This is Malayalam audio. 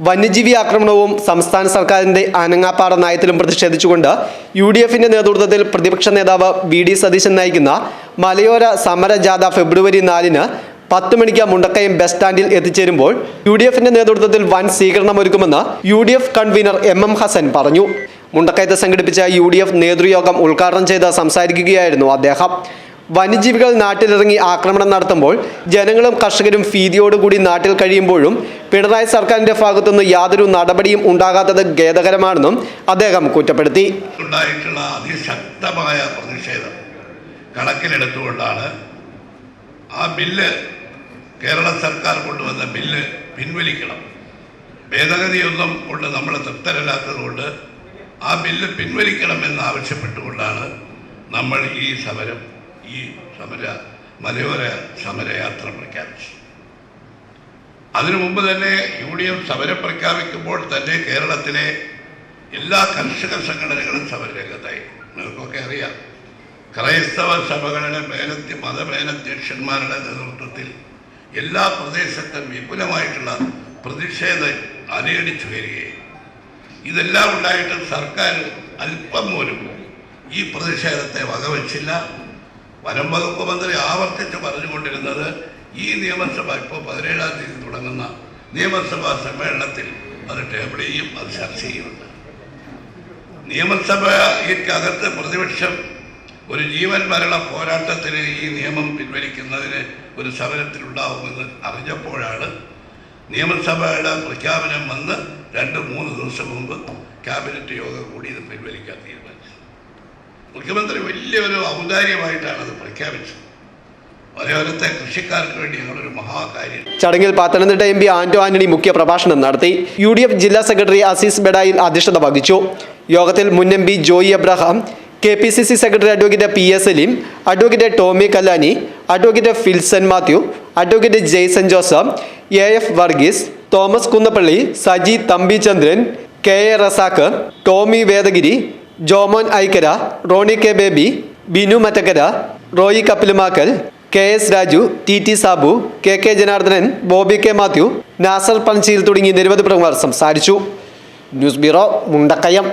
വന്യജീവി ആക്രമണവും സംസ്ഥാന സർക്കാരിന്റെ അനങ്ങാപ്പാറ നയത്തിലും പ്രതിഷേധിച്ചുകൊണ്ട് യു ഡി എഫിന്റെ നേതൃത്വത്തിൽ പ്രതിപക്ഷ നേതാവ് വി ഡി സതീശൻ നയിക്കുന്ന മലയോര സമരജാഥ ഫെബ്രുവരി നാലിന് പത്ത് മണിക്ക് മുണ്ടക്കയം ബസ് സ്റ്റാൻഡിൽ എത്തിച്ചേരുമ്പോൾ യു ഡി എഫിന്റെ നേതൃത്വത്തിൽ വൻ സ്വീകരണം ഒരുക്കുമെന്ന് U D F convener M M Hassan പറഞ്ഞു. മുണ്ടക്കയത്ത് സംഘടിപ്പിച്ച യു ഡി എഫ് നേതൃയോഗം ഉദ്ഘാടനം ചെയ്ത് സംസാരിക്കുകയായിരുന്നു അദ്ദേഹം. വന്യജീവികൾ നാട്ടിലിറങ്ങി ആക്രമണം നടത്തുമ്പോൾ ജനങ്ങളും കർഷകരും ഭീതിയോടുകൂടി നാട്ടിൽ കഴിയുമ്പോഴും പിണറായി സർക്കാരിന്റെ ഭാഗത്തുനിന്ന് യാതൊരു നടപടിയും ഉണ്ടാകാത്തത് ഖേദകരമാണെന്നും അദ്ദേഹം കുറ്റപ്പെടുത്തി. ഉണ്ടായിട്ടുള്ള അതിശക്തമായ പ്രതിഷേധം കണക്കിലെടുത്തുകൊണ്ടാണ് ആ ബില്ല് കേരള സർക്കാർ കൊണ്ടുവന്ന ബില്ല് പിൻവലിക്കണം. ഭേദഗതിയൊന്നും കൊണ്ട് നമ്മൾ തൃപ്തരല്ലാത്തതുകൊണ്ട് ആ ബില്ല് പിൻവലിക്കണമെന്ന് ആവശ്യപ്പെട്ടുകൊണ്ടാണ് നമ്മൾ ഈ സമരം ഈ സമര മലയോര സമരയാത്ര പ്രഖ്യാപിച്ചു. അതിനു മുമ്പ് തന്നെ യു ഡി എഫ് സമരം പ്രഖ്യാപിക്കുമ്പോൾ തന്നെ കേരളത്തിലെ എല്ലാ കർഷക സംഘടനകളും സമരരംഗത്തായി. നിങ്ങൾക്കൊക്കെ അറിയാം. ക്രൈസ്തവ സഭകളുടെ മേലധ്യ മതമേലധ്യക്ഷന്മാരുടെ നേതൃത്വത്തിൽ എല്ലാ പ്രദേശത്തും വിപുലമായിട്ടുള്ള പ്രതിഷേധം അലയടിച്ചു വരികയും ഇതെല്ലാം ഉണ്ടായിട്ടും സർക്കാർ അല്പം പോലും ഈ പ്രതിഷേധത്തെ വകവച്ചില്ല. വനം വകുപ്പ് മന്ത്രി ആവർത്തിച്ച് പറഞ്ഞുകൊണ്ടിരുന്നത് ഈ നിയമസഭ ഇപ്പോൾ പതിനേഴാം തീയതി തുടങ്ങുന്ന നിയമസഭാ സമ്മേളനത്തിൽ അത് ടേബിൾ ചെയ്യും അത് ചർച്ച ചെയ്യുന്നുണ്ട്. നിയമസഭയ്ക്കകത്ത് പ്രതിപക്ഷം ഒരു ജീവൻ മരണ പോരാട്ടത്തിന് ഈ നിയമം പിൻവലിക്കുന്നതിന് ഒരു സമരത്തിലുണ്ടാവുമെന്ന് അറിഞ്ഞപ്പോഴാണ് നിയമസഭയുടെ പ്രഖ്യാപനം വന്ന് രണ്ട് മൂന്ന് ദിവസം മുമ്പ് ക്യാബിനറ്റ് യോഗം കൂടി ഇത് പിൻവലിക്കാൻ തീരുമാനിച്ചത്. മുഖ്യമന്ത്രി വലിയൊരു ഔദാര്യമായിട്ടാണ് അത് പ്രഖ്യാപിച്ചത്. മലയോരത്തെ കൃഷിക്കാർക്ക് വേണ്ടി മഹാകാര്യം. ചടങ്ങിൽ പത്തനംതിട്ട എം പി ആന്റോ ആന്റണി മുഖ്യ പ്രഭാഷണം നടത്തി. യു ഡി എഫ് ജില്ലാ സെക്രട്ടറി അസീസ് ബെഡായിൽ അധ്യക്ഷത വഹിച്ചു. യോഗത്തിൽ മുൻ M P Joy Abraham K P C C secretary advocate P S Saleem advocate Tomy Kallani advocate Philson Mathew advocate Jaison Joseph A F Varghese Thomas Kunnappally Saji Thampichandran K A Razak Tomy Vedagiri Jomon Aikkara Rony K Baby Binu Mattakkara Roy Kappilumakkal K S Raju T T Sabu K K Janardhanan Bobby K Mathew Nasar Panchil തുടങ്ങി നിരവധി പ്രമുഖർ സംസാരിച്ചു. News bureau Mundakkayam.